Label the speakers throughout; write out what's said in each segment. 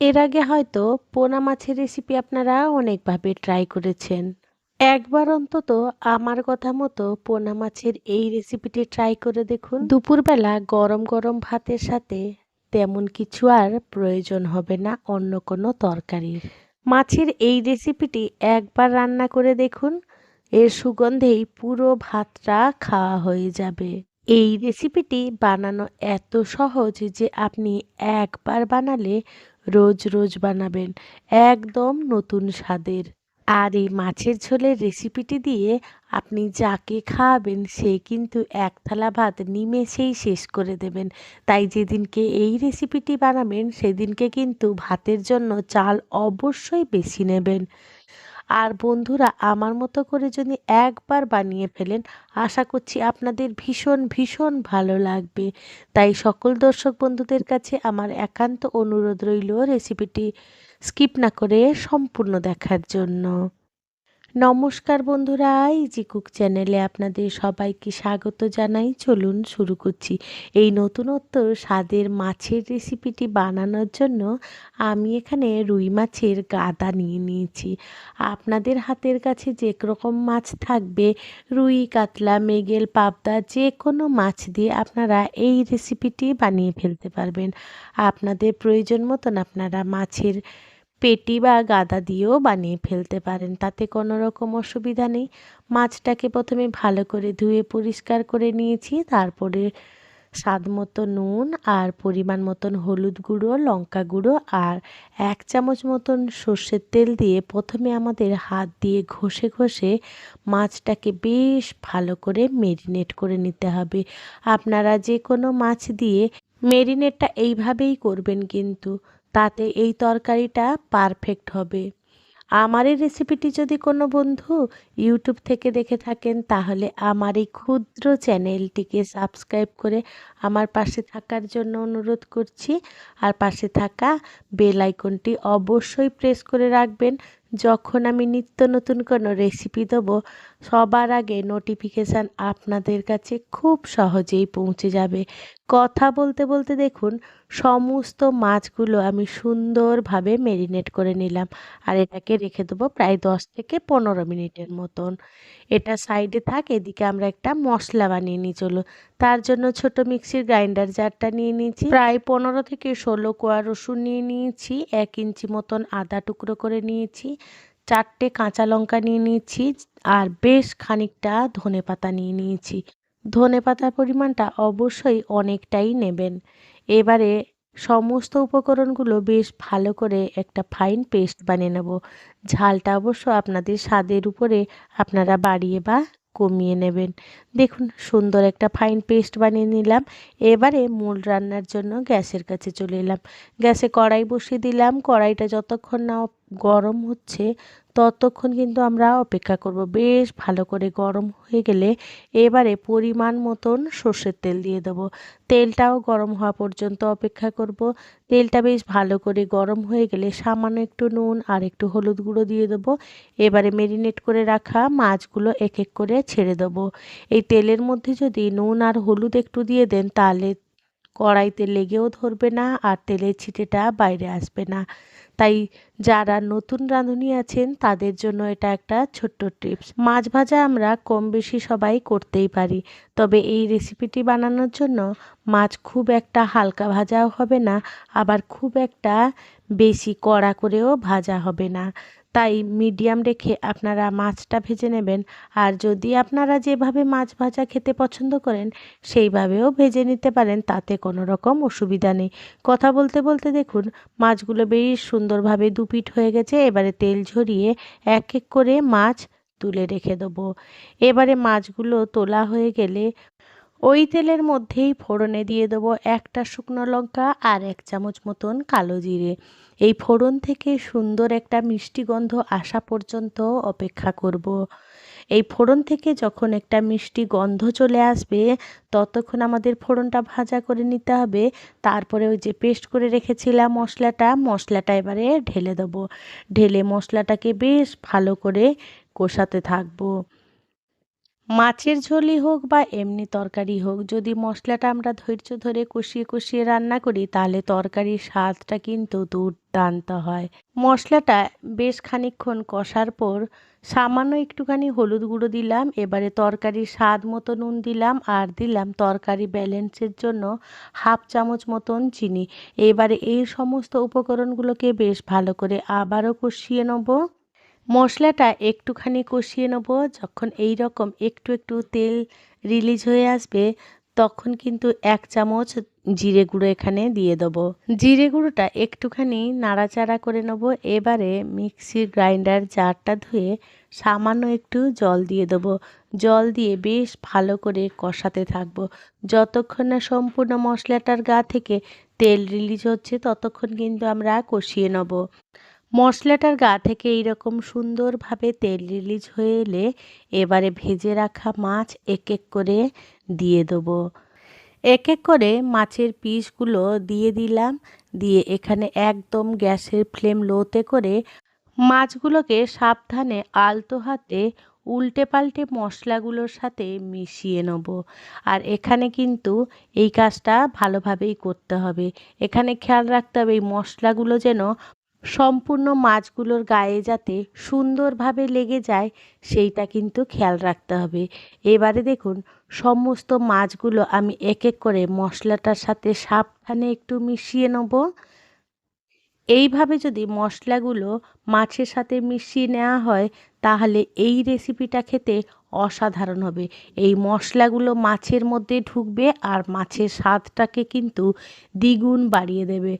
Speaker 1: এর আগে হয়তো পোনা মাছের রেসিপি আপনারা অনেকভাবে ট্রাই করেছেন। একবার অন্তত আমার কথা মতো পোনা মাছের এই রেসিপিটি ট্রাই করে দেখুন। দুপুরবেলা গরম গরম ভাতের সাথে তেমন কিছু আর প্রয়োজন হবে না, অন্য কোনো তরকারির। মাছের এই রেসিপিটি একবার রান্না করে দেখুন, এর সুগন্ধেই পুরো ভাতটা খাওয়া হয়ে যাবে। এই রেসিপিটি বানানো এত সহজ যে আপনি একবার বানালে রোজ রোজ বানাবেন একদম নতুন স্বাদের। আর এই মাছের ঝোলের রেসিপিটি দিয়ে আপনি যাকে খাওয়াবেন, সে কিন্তু এক থালা ভাত নিমেষেই শেষ করে দেবেন। তাই যেদিনকে এই রেসিপিটি বানাবেন, সেদিনকে কিন্তু ভাতের জন্য চাল অবশ্যই বেশি নেবেন। আর বন্ধুরা, আমার মতো করে যদি একবার বানিয়ে ফেলেন, আশা করছি আপনাদের ভীষণ ভীষণ ভালো লাগবে। তাই সকল দর্শক বন্ধুদের কাছে আমার একান্ত অনুরোধ রইল রেসিপিটি স্কিপ না করে সম্পূর্ণ দেখার জন্য। নমস্কার বন্ধুরা ইজি কুক চ্যানেলে আপনাদের সবাইকে স্বাগত জানাই। চলুন শুরু করছি। এই নতুনত্ব স্বাদের মাছের রেসিপিটি বানানোর জন্য আমি এখানে রুই মাছের গাদা নিয়ে নিয়েছি। আপনাদের হাতের কাছে যে রকম মাছ থাকবে, রুই, কাতলা, মেগেল, পাবদা যে কোনো মাছ দিয়ে আপনারা এই রেসিপিটি বানিয়ে ফেলতে পারবেন। আপনাদের প্রয়োজন মতন আপনারা মাছের পেটি বা গাদা দিয়েও বানিয়ে ফেলতে পারেন, তাতে কোনো রকম অসুবিধা নেই। মাছটাকে প্রথমে ভালো করে ধুয়ে পরিষ্কার করে নিয়েছি, তারপরে স্বাদ মতো নুন আর পরিমাণ মতন হলুদ গুঁড়ো, লঙ্কা গুঁড়ো আর এক চামচ মতন সর্ষের তেল দিয়ে প্রথমে আমাদের হাত দিয়ে ঘষে ঘষে মাছটাকে বেশ ভালো করে মেরিনেট করে নিতে হবে। আপনারা যে কোনো মাছ দিয়ে মেরিনেটটা এইভাবেই করবেন কিন্তু। তাতে এই তরকারিটা পারফেক্ট হবে। আমার এই রেসিপিটি যদি কোনো বন্ধু ইউটিউব থেকে দেখে থাকেন, তাহলে আমার এই ক্ষুদ্র চ্যানেলটিকে সাবস্ক্রাইব করে আমার পাশে থাকার জন্য অনুরোধ করছি। আর পাশে থাকা বেল আইকনটি অবশ্যই প্রেস করে রাখবেন। যখন আমি নিত্য নতুন কোনো রেসিপি দেবো, সবার আগে নোটিফিকেশান আপনাদের কাছে খুব সহজেই পৌঁছে যাবে। কথা বলতে বলতে দেখুন, সমস্ত মাছগুলো আমি সুন্দরভাবে মেরিনেট করে নিলাম। আর এটাকে রেখে দেবো প্রায় দশ থেকে পনেরো মিনিটের মতন। এটা সাইডে থাক, এদিকে আমরা একটা মশলা বানিয়ে নিই, চলো। তার জন্য ছোট মিক্সির গ্রাইন্ডার জারটা নিয়ে নিয়েছি। প্রায় পনেরো থেকে ষোলো কোয়া রসুন নিয়ে নিয়েছি, এক ইঞ্চি মতন আদা টুকরো করে নিয়েছি, চারটে কাঁচা লঙ্কা নিয়ে নিয়েছি আর বেশ খানিকটা ধনে পাতা নিয়ে নিয়েছি। ধনে পাতার পরিমাণটা অবশ্যই অনেকটাই নেবেন। এবারে সমস্ত উপকরণগুলো বেশ ভালো করে একটা ফাইন পেস্ট বানিয়ে নেব। ঝালটা অবশ্য আপনাদের স্বাদের উপরে আপনারা বাড়িয়ে বা কমিয়ে নেবেন। দেখুন, সুন্দর একটা ফাইন পেস্ট বানিয়ে নিলাম। এবারে মূল রান্নার জন্য গ্যাসের কাছে চলে এলাম। গ্যাসে কড়াই বসিয়ে দিলাম। কড়াইটা যতক্ষণ না গরম হচ্ছে ততক্ষণ কিন্তু আমরা অপেক্ষা করব। বেশ ভালো করে গরম হয়ে গেলে এবারে পরিমাণ মতন সর্ষের তেল দিয়ে দেবো। তেলটাও গরম হওয়া পর্যন্ত অপেক্ষা করব। তেলটা বেশ ভালো করে গরম হয়ে গেলে সামান্য একটু নুন আর একটু হলুদ গুঁড়ো দিয়ে দেবো। এবারে মেরিনেট করে রাখা মাছগুলো এক এক করে ছেড়ে দেবো। এই তেলের মধ্যে যদি নুন আর হলুদ একটু দিয়ে দেন তাহলে কড়াইতে লেগেও ধরবে না আর তেলের ছিটেটা বাইরে আসবে না। তাই যারা নতুন রাঁধুনি আছেন, তাদের জন্য এটা একটা ছোট্ট টিপস। মাছ ভাজা আমরা কম বেশি সবাই করতেই পারি, তবে এই রেসিপিটি বানানোর জন্য মাছ খুব একটা হালকা ভাজাও হবে না, আবার খুব একটা বেশি কড়া করেও ভাজা হবে না। তাই মিডিয়াম রেখে আপনারা মাছটা ভেজে নেবেন। আর যদি আপনারা যেভাবে মাছ ভাজা খেতে পছন্দ করেন, সেইভাবেও ভেজে নিতে পারেন, তাতে কোনো রকম অসুবিধা নেই। কথা বলতে বলতে দেখুন, মাছগুলো বেশ সুন্দরভাবে দুপিট হয়ে গেছে। এবারে তেল ঝরিয়ে এক এক করে মাছ তুলে রেখে দেবো। এবারে মাছগুলো তোলা হয়ে গেলে ওই তেলের মধ্যেই ফোড়নে দিয়ে দেবো একটা শুকনো লঙ্কা আর এক চামচ মতন কালো জিরে। এই ফোড়ন থেকে সুন্দর একটা মিষ্টি গন্ধ আসা পর্যন্ত অপেক্ষা করব। এই ফোড়ন থেকে যখন একটা মিষ্টি গন্ধ চলে আসবে, ততক্ষণ আমাদের ফোড়নটা ভাজা করে নিতে হবে। তারপরে ওই যে পেস্ট করে রেখেছিলাম মশলাটা মশলাটা এবারে ঢেলে দেবো। ঢেলে মশলাটাকে বেশ ভালো করে কষাতে থাকব। মাছের ঝোলই হোক বা এমনি তরকারি হোক, যদি মশলাটা আমরা ধৈর্য ধরে কষিয়ে কষিয়ে রান্না করি, তাহলে তরকারির স্বাদটা কিন্তু দুর্দান্ত হয়। মশলাটা বেশ খানিকক্ষণ কষার পর সামান্য একটুখানি হলুদ গুঁড়ো দিলাম, এবারে তরকারির স্বাদ মতো নুন দিলাম আর দিলাম তরকারি ব্যালেন্সের জন্য হাফ চামচ মতন চিনি। এবারে এই সমস্ত উপকরণগুলোকে বেশ ভালো করে আবারও কষিয়ে নেব। মশলাটা একটুখানি কষিয়ে নেব। যখন এই রকম একটু একটু তেল রিলিজ হয়ে আসবে, তখন কিন্তু এক চামচ জিরে গুঁড়ো এখানে দিয়ে দেবো। জিরে গুঁড়োটা একটুখানি নাড়াচাড়া করে নেব। এবারে মিক্সির গ্রাইন্ডার জারটা ধুয়ে সামান্য একটু জল দিয়ে দেবো। জল দিয়ে বেশ ভালো করে কষাতে থাকব। যতক্ষণ না সম্পূর্ণ মশলাটার গা থেকে তেল রিলিজ হচ্ছে, ততক্ষণ কিন্তু আমরা কষিয়ে নেব। মশলাটার গা থেকে এইরকম সুন্দরভাবে তেল রিলিজ হয়ে এলে এবারে ভেজে রাখা মাছ এক এক করে দিয়ে দেবো। এক এক করে মাছের পিসগুলো দিয়ে দিলাম। দিয়ে এখানে একদম গ্যাসের ফ্লেম লোতে করে মাছগুলোকে সাবধানে আলতো হাতে উল্টে পাল্টে মশলাগুলোর সাথে মিশিয়ে নেব। আর এখানে কিন্তু এই কাজটা ভালোভাবেই করতে হবে। এখানে খেয়াল রাখতে হবে এই মশলাগুলো যেন সম্পূর্ণ মাছগুলোর গায়ে যাতে সুন্দরভাবে লেগে যায়, সেইটা কিন্তু খেয়াল রাখতে হবে। এবারে দেখুন, সমস্ত মাছগুলো আমি এক এক করে মশলাটার সাথে সাবধানে একটু মিশিয়ে নেব। এইভাবে যদি মশলাগুলো মাছের সাথে মিশিয়ে নেওয়া হয়, তাহলে এই রেসিপিটা খেতে অসাধারণ হবে। এই মশলাগুলো মাছের মধ্যে ঢুকবে আর মাছের স্বাদটাকে কিন্তু দ্বিগুণ বাড়িয়ে দেবে।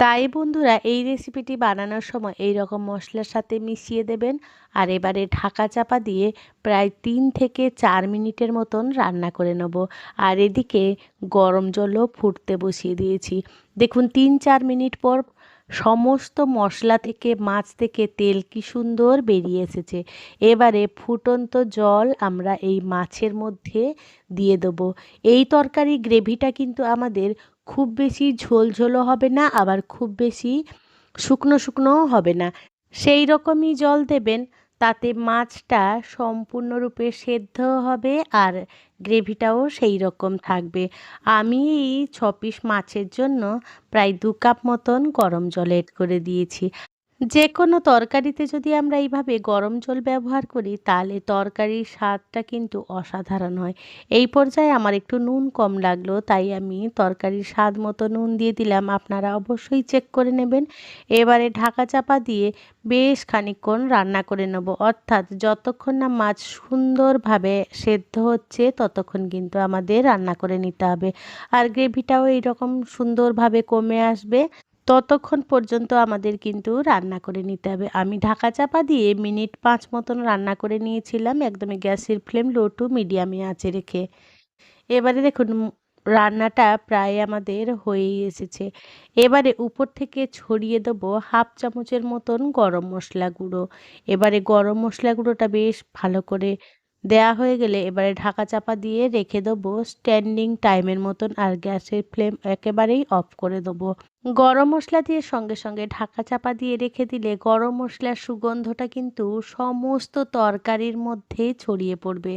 Speaker 1: তাই বন্ধুরা এই রেসিপিটি বানানোর সময় এই রকম মশলার সাথে মিশিয়ে দেবেন আর এবারে ঢাকা চাপা দিয়ে প্রায় তিন থেকে চার মিনিটের মতন রান্না করে নেব। আর এদিকে গরম জলও ফুটতে বসিয়ে দিয়েছি। দেখুন, তিন চার মিনিট পর সমস্ত মশলা থেকে, মাছ থেকে তেল কি সুন্দর বেরিয়ে এসেছে। এবারে ফুটন্ত জল আমরা এই মাছের মধ্যে দিয়ে দেবো। এই তরকারি গ্রেভিটা কিন্তু আমাদের খুব বেশি ঝোলঝোলও হবে না, আবার খুব বেশি শুকনো শুকনোও হবে না। সেই রকমই জল দেবেন, তাতে মাছটা সম্পূর্ণরূপে সেদ্ধ হবে আর গ্রেভিটাও সেই রকম থাকবে। আমি এই ছ পিস মাছের জন্য প্রায় দু কাপ মতন গরম জল এড করে দিয়েছি। যে কোনো তরকারিতে যদি আমরা এইভাবে গরম জল ব্যবহার করি, তাহলে তরকারির স্বাদটা কিন্তু অসাধারণ হয়। এই পর্যায়ে আমার একটু নুন কম লাগল, তাই আমি তরকারির স্বাদ মতো নুন দিয়ে দিলাম। আপনারা অবশ্যই চেক করে নেবেন। এবারে ঢাকা চাপা দিয়ে বেশ খানিকক্ষণ রান্না করে নেব। অর্থাৎ যতক্ষণ না মাছ সুন্দরভাবে সেদ্ধ হচ্ছে, ততক্ষণ কিন্তু আমাদের রান্না করে নিতে হবে। আর গ্রেভিটাও এইরকম সুন্দরভাবে কমে আসবে। ততক্ষণ পর্যন্ত আমাদের কিন্তু রান্না করে নিতে হবে। আমি ঢাকা চাপা দিয়ে মিনিট পাঁচ মতন রান্না করে নিয়েছিলাম একদমই গ্যাসের ফ্লেম লো টু মিডিয়ামে আঁচে রেখে। এবারে দেখুন রান্নাটা প্রায় আমাদের হয়েই এসেছে। এবারে উপর থেকে ছড়িয়ে দেবো হাফ চামচের মতন গরম মশলা গুঁড়ো। এবারে গরম মশলা গুঁড়োটা বেশ ভালো করে দেয়া হয়ে গেলে এবারে ঢাকা চাপা দিয়ে রেখে দেবো স্ট্যান্ডিং টাইমের মতন আর গ্যাসের ফ্লেম একেবারেই অফ করে দেবো। গরম মশলা দিয়ে সঙ্গে সঙ্গে ঢাকা চাপা দিয়ে রেখে দিলে গরম মশলার সুগন্ধটা কিন্তু সমস্ত তরকারির মধ্যে ছড়িয়ে পড়বে।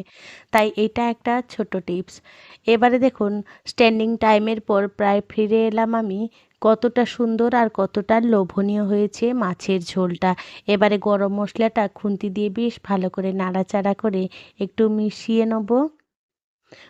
Speaker 1: তাই এটা একটা ছোট টিপস এবারে দেখুন স্ট্যান্ডিং টাইমের পর প্রায় ফিরে এলাম আমি। কতটা সুন্দর আর কতটা লোভনীয় হয়েছে মাছের ঝোলটা। এবারে গরম মশলাটা খুন্তি দিয়ে বেশ ভালো করে নাড়াচাড়া করে একটু মিশিয়ে নেব।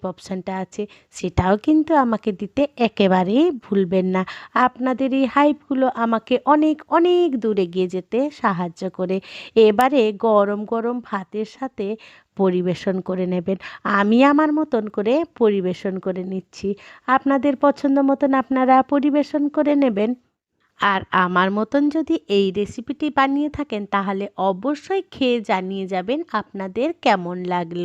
Speaker 1: হাইপ অপশানটা আছে, সেটাও কিন্তু আমাকে দিতে একেবারেই ভুলবেন না। আপনাদের এই হাইপগুলো আমাকে অনেক অনেক দূরে গিয়ে যেতে সাহায্য করে। এবারে গরম গরম ভাতের সাথে পরিবেশন করে নেবেন। আমি আমার মতন করে পরিবেশন করে নিচ্ছি। আপনাদের পছন্দ মতন আপনারা পরিবেশন করে নেবেন। আর আমার মতন যদি এই রেসিপিটি বানিয়ে থাকেন, তাহলে অবশ্যই খেয়ে জানিয়ে যাবেন আপনাদের কেমন লাগল।